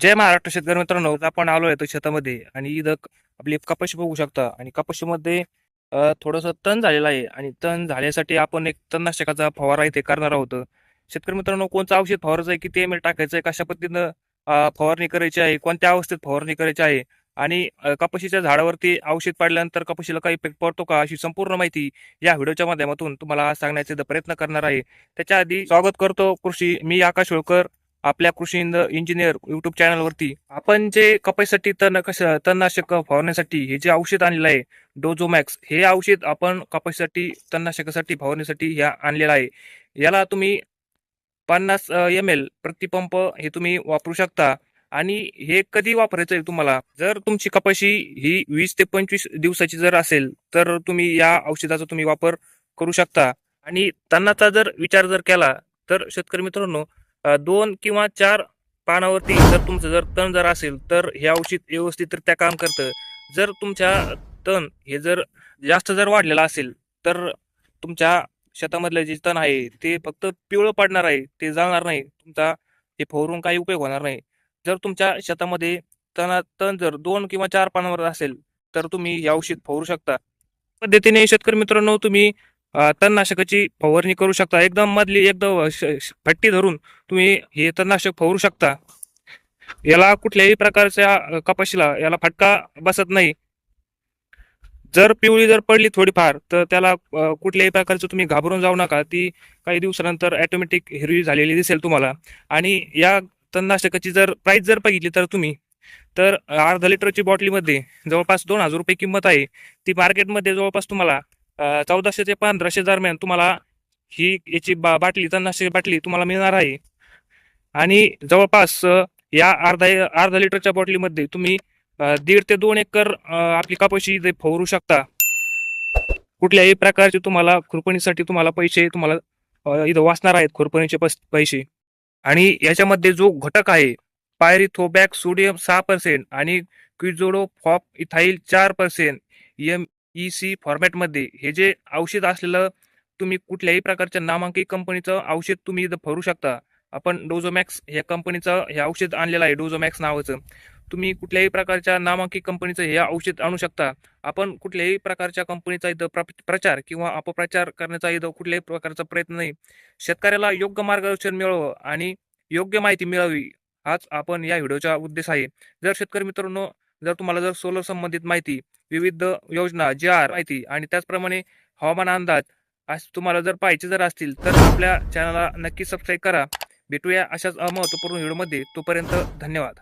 जय महाराष्ट्र शेतकरी मित्रांनो आपण आलो आहे शेतामध्ये आणि इथं आपली कपाशी बघू शकता आणि कपाशीमध्ये थोडस थोडंसं तण झालेलं आहे आणि तण झाल्यासाठी आपण एक तणनाशकाचा फवारा इथे करणार आहोत. शेतकरी मित्रांनो कोणतं औषध फवारायचं आहे किती एम एल टाकायचं आहे कशा पद्धतीनं फवारणी करायची आहे कोणत्या अवस्थेत फवारणी करायची आहे आणि कपाशीच्या झाडावरती औषध पाडल्यानंतर कपाशीला काही इफेक्ट पडतो का अशी संपूर्ण माहिती या व्हिडिओच्या माध्यमातून तुम्हाला सांगण्याचे प्रयत्न करणार आहे. त्याच्या आधी स्वागत करतो कृषी मी आकाश होळकर. आपल्या कृषी इंजिनियर युट्यूब चॅनलवरती आपण जे कपाईसाठी तण तणनाशक फवारण्यासाठी हे जे औषध आणलेलं आहे डोझोमॅक्स हे औषध आपण कपाईसाठी तणनाशकासाठी फवारण्यासाठी ह्या आणलेलं आहे. याला तुम्ही पन्नास एम एल प्रतिपंप हे तुम्ही वापरू शकता. आणि हे कधी वापरायचं आहे तुम्हाला? जर तुमची कपाशी ही वीस ते पंचवीस दिवसाची जर असेल तर तुम्ही या औषधाचा तुम्ही वापर करू शकता. आणि तणाचा जर विचार जर केला तर शेतकरी मित्रांनो दोन किंवा चार पानावरती जर तुमचं जर तण जर असेल तर हे औषध व्यवस्थितरित्या काम करतं. जर तुमच्या तण हे जर जास्त जर वाढलेलं असेल तर तुमच्या शेतामधलं जे तण आहे ते फक्त पिवळं पडणार आहे ते जाणार नाही. तुमचा हे फवरून काही उपयोग होणार नाही. जर तुमच्या शेतामध्ये तणा तण जर दोन किंवा चार पानावर असेल तर तुम्ही हे औषध फवरू शकता. पद्धतीने शेतकरी मित्रांनो तुम्ही तणनाशकाची फवारणी करू शकता. एकदम मधली एकदम फट्टी धरून तुम्ही हे तणनाशक फवारू शकता. याला कुठल्याही प्रकारच्या कपाशीला याला फटका बसत नाही. जर पिवळी जर पडली थोडीफार तर त्याला कुठल्याही प्रकारचं तुम्ही घाबरून जाऊ नका. ती काही दिवसानंतर ॲटोमॅटिक हिरवी झालेली दिसेल तुम्हाला. आणि या तणनाशकाची जर प्राईस जर बघितली तर तुम्ही तर अर्धा लिटरची बॉटलीमध्ये जवळपास दोन हजार रुपये किंमत आहे. ती मार्केटमध्ये जवळपास तुम्हाला चौदाशे ते पंधराशे दरम्यान तुम्हाला ही याची बा बाटली तणनाशक बाटली तुम्हाला मिळणार आहे. आणि जवळपास या अर्धा अर्धा लिटरच्या बॉटलीमध्ये तुम्ही दीड ते दोन एकर आपली कपाशी इथे फवारू शकता. कुठल्याही प्रकारचे तुम्हाला खुरपणीसाठी तुम्हाला पैसे तुम्हाला इथं वाचणार आहेत खुरपणीचे पैसे आणि याच्यामध्ये जो घटक आहे पायरिथोबॅक सोडियम सहा पर्सेंट आणि क्विजोडो फॉप इथाईल चार पर्सेंट एम ई सी फॉर्मॅटमध्ये हे जे औषध असलेलं तुम्ही कुठल्याही प्रकारच्या नामांकित कंपनीचं औषध तुम्ही इथं फरू शकता. आपण डोझोमॅक्स या कंपनीचं हे औषध आणलेलं आहे डोझोमॅक्स नावाचं. तुम्ही कुठल्याही प्रकारच्या नामांकित कंपनीचं हे औषध आणू शकता. आपण कुठल्याही प्रकारच्या कंपनीचा इथं प्र प्रचार किंवा अपप्रचार करण्याचा इथं कुठल्याही प्रकारचा प्रयत्न नाही. शेतकऱ्याला योग्य मार्गदर्शन मिळावं आणि योग्य माहिती मिळावी हाच आपण या व्हिडिओचा उद्देश आहे. जर शेतकरी मित्रांनो जर तुम्हाला जर सोलर संबंधित माहिती विविध योजना जी आर माहिती आणि त्याचप्रमाणे हवामान अंदाज तुम्हाला जर पाहिजे जर असतील तर आपल्या चॅनलला नक्की सबस्क्राईब करा. भेटूया अशाच महत्त्वपूर्ण व्हिडिओमध्ये तोपर्यंत धन्यवाद.